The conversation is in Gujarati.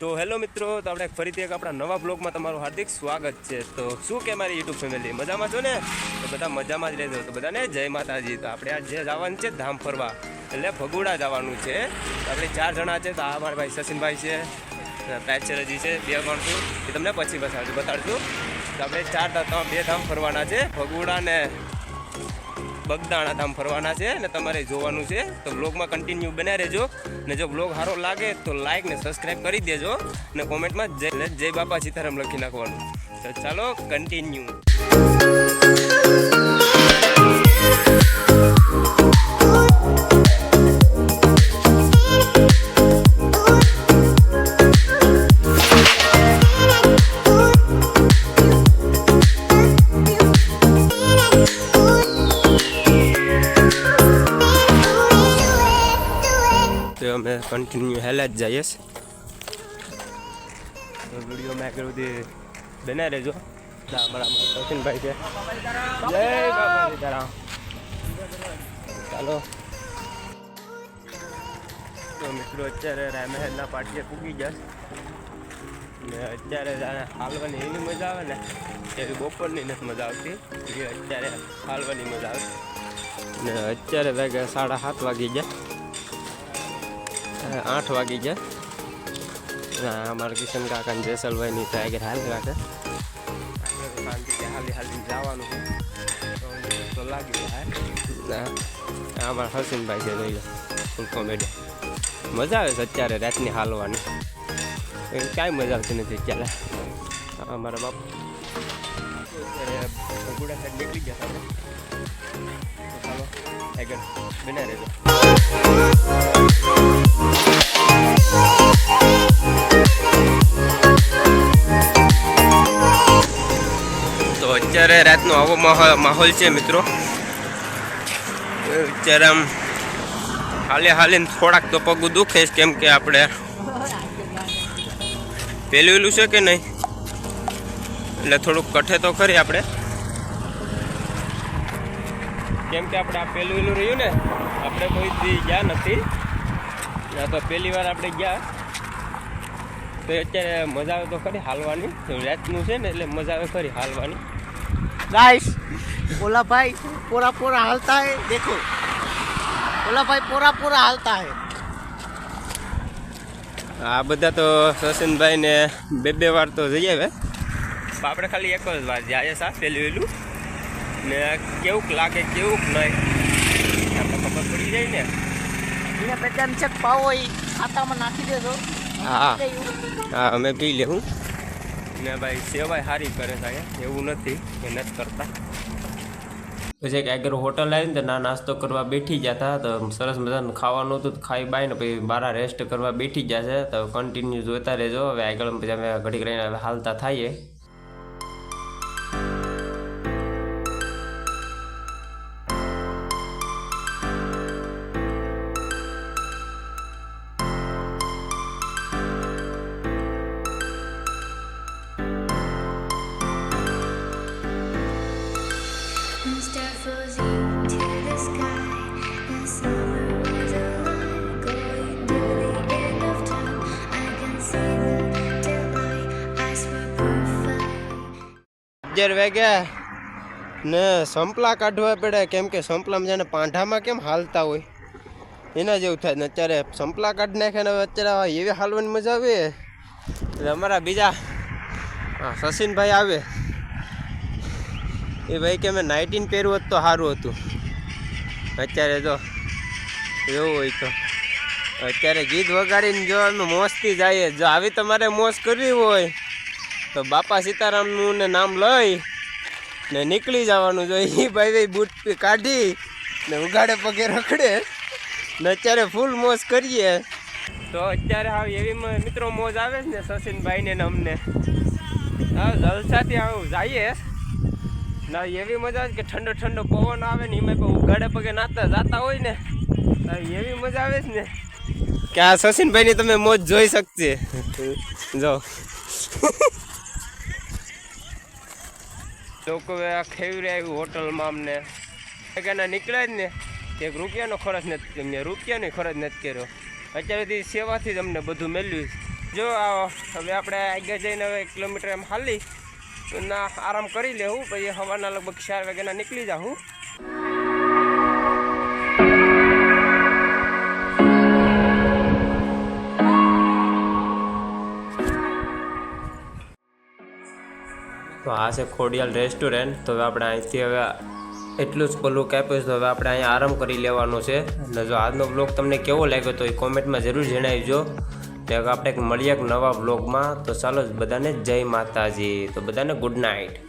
તો હેલો મિત્રો, તો આપણે ફરીથી એક આપણા નવા બ્લોગમાં તમારું હાર્દિક સ્વાગત છે. તો શું કે મારી યુટ્યુબ ફેમિલી મજામાં છો ને? તો બધા મજામાં જ રહેજો. તો બધાને જય માતાજી. તો આપણે આજે જવાનું છે ધામ ફરવા. એટલે ભગુડા જવાનું છે. આપણે ચાર જણા છે. તો આ મારા ભાઈ સચિનભાઈ છે પેચરજી છે, બે માણસો એ તમને પછી બતાડશું બતાડશું. તો આપણે ચાર બે ધામ ફરવાના છે ભગુડા ને બગદાણા ધામ ફરવાના છે અને તમારે જોવાનું છે. તો બ્લોગમાં કન્ટિન્યુ બન્યા રહેજો. ને જો બ્લોગ સારો લાગે તો લાઇક ને સબસ્ક્રાઈબ કરી દેજો. ને કોમેન્ટમાં જય જય બાપા સીતારામ લખી નાખવાનું. તો ચાલો કન્ટિન્યુ અમે કન્ટિન્યુ હેલા જ જઈએ તો વીડિયો મેં કર્યું તે બનાવી રહેજો. અમારા સચિનભાઈ છે. જય બાબા સીતારામ. ચાલો. તો મિત્રો અત્યારે રામહેરના પાટીએ પૂગી ગયા ને અત્યારે જાણે હાલવાની એની મજા આવે ને એવી બપોરની નથી મજા આવતી. એ અત્યારે હાલવાની મજા આવે. ને અત્યારે વાગે સાડા સાત વાગી ગયા. આઠ વાગી ગયા. ના, અમારા કિશન કાકા ને જેસલભાઈની આગળ હાલ કાકા હાલી હાલીને જવાનું તો તો લાગી જાય ના, અમારા હસીનભાઈ છે, જોઈ લો ફૂલ કોમેડી મજા આવે છે અત્યારે રાતની હાલવાની. કાંઈ મજા આવતી નથી અત્યારે. અમારા બાપ. ગુડા સાઈડ નીકળી ગયા આપણે ચાલો, આગળ, બના રહેજો. અત્યારે રાતનો આવો માહોલ છે મિત્રો. અત્યારે આમ હાલે હાલીને થોડાક તો પગું દુખે છે, કેમ કે આપણે પેલું છે કે નહીં? એટલે થોડુંક કઠે તો ખરી આપણે. કેમ કે આપણે આ પેલું વેલું રહ્યું ને, આપણે કોઈ ગયા નથી. આ તો પહેલી વાર આપણે ગયા. તો અત્યારે મજા આવે તો ખરી હાલવાની. રાતનું છે ને એટલે મજા આવે ખરી હાલવાની. ગાઈસ ઓલા ભાઈ પોરા પોરા હાલતા હે દેખો ઓલા ભાઈ પોરા પોરા હાલતા હે આ બધા તો શોશનભાઈ ને બે બે વાર તો જઈએ હવે આપણે ખાલી એક જ વાર જાય સા પેલું વેલું ને કેવુંક લાગે કેવુંક નહીં. આપણે ખબર પડી જાય ને. અહીંયા બધા ચક પાવો એ ખાતામાં નાખી દેજો. હા હા અમે પી લેવું. ને ભાઈ સેવાય સારી કરે છે એવું નથી નથી કરતા. પછી એક આગળ હોટલ આવીને તો ના નાસ્તો કરવા બેઠી ગયા હતા. તો સરસ મજાનું ખાવાનું હતું ખાઈ બાય ને પછી બારા રેસ્ટ કરવા બેઠી ગયા છે. તો કન્ટિન્યુ જોતા રહેજો. હવે આગળ પછી અમે ઘડીક રહીને હાલતા થઈએ. અગિયાર વાગ્યા ને સંપલા કાઢવા પડે. કેમ કે સંપલામાં જાણે પાંઢામાં કેમ હાલતા હોય? એના જેવું થાય. ને અત્યારે સંપલા કાઢી નાખે ને અત્યારે એવી હાલવાની મજા આવે. એટલે અમારા બીજા સચિનભાઈ આવે. એ ભાઈ કે મેં નાઇટીન પહેર્યું હોત તો સારું હતું. અત્યારે તો એવું હોય તો. અત્યારે ગીત વગાડીને જો અમે મોજથી જઈએ. જો આવી તમારે મોજ કરવી હોય. તો બાપા સીતારામનું ને નામ લઈ ને નીકળી જવાનું જોઈએ એ ભાઈ ભાઈ બૂટ કાઢી ને ઉગાડે પગે રખડે ને અત્યારે ફૂલ મોજ કરીએ. તો અત્યારે હાવ એવી મિત્રો મોજ આવે છે ને સચિનભાઈને ને અમને. હા જલસાથી આવું જઈએ. ના એવી મજા આવે કે ઠંડો ઠંડો પવન આવે ને એમાં પણ ઉઘાડે પગે નાતા જાતા હોય ને એવી મજા આવે છે ને. કે આ સચિનભાઈની તમે મોજ જોઈ શકશે જો. લોકો આ ખેવરે આવ્યું હોટલમાં અમને. એક એના નીકળ્યા જ ને. એક રૂપિયાનો ખર્ચ નથી કર્યો. રૂપિયાનો ખર્ચ નથી કર્યો. અત્યારે સુધી સેવાથી જ અમને બધું મેળવ્યું જો હવે આપણે આગળ જઈને હવે એક કિલોમીટર એમ હાલી. ના, આરામ કરી લેવું. પછી હવાના લગભગ ચાર વાગ્યાના નીકળી જાઉં. તો આ છે ખોડિયાલ રેસ્ટોરન્ટ. તો હવે આપણે અહીંથી હવે એટલું જ પેલું કાપ્યું તો હવે આપણે અહીંયા આરામ કરી લેવાનો છે. અને જો આજનો બ્લોગ તમને કેવો લાગ્યો તો એ કોમેન્ટમાં જરૂર જણાવજો. ને આપણે એક મળીએ એક નવા બ્લોગમાં તો ચાલો બધાને જય માતાજી. તો બધાને ગુડ નાઇટ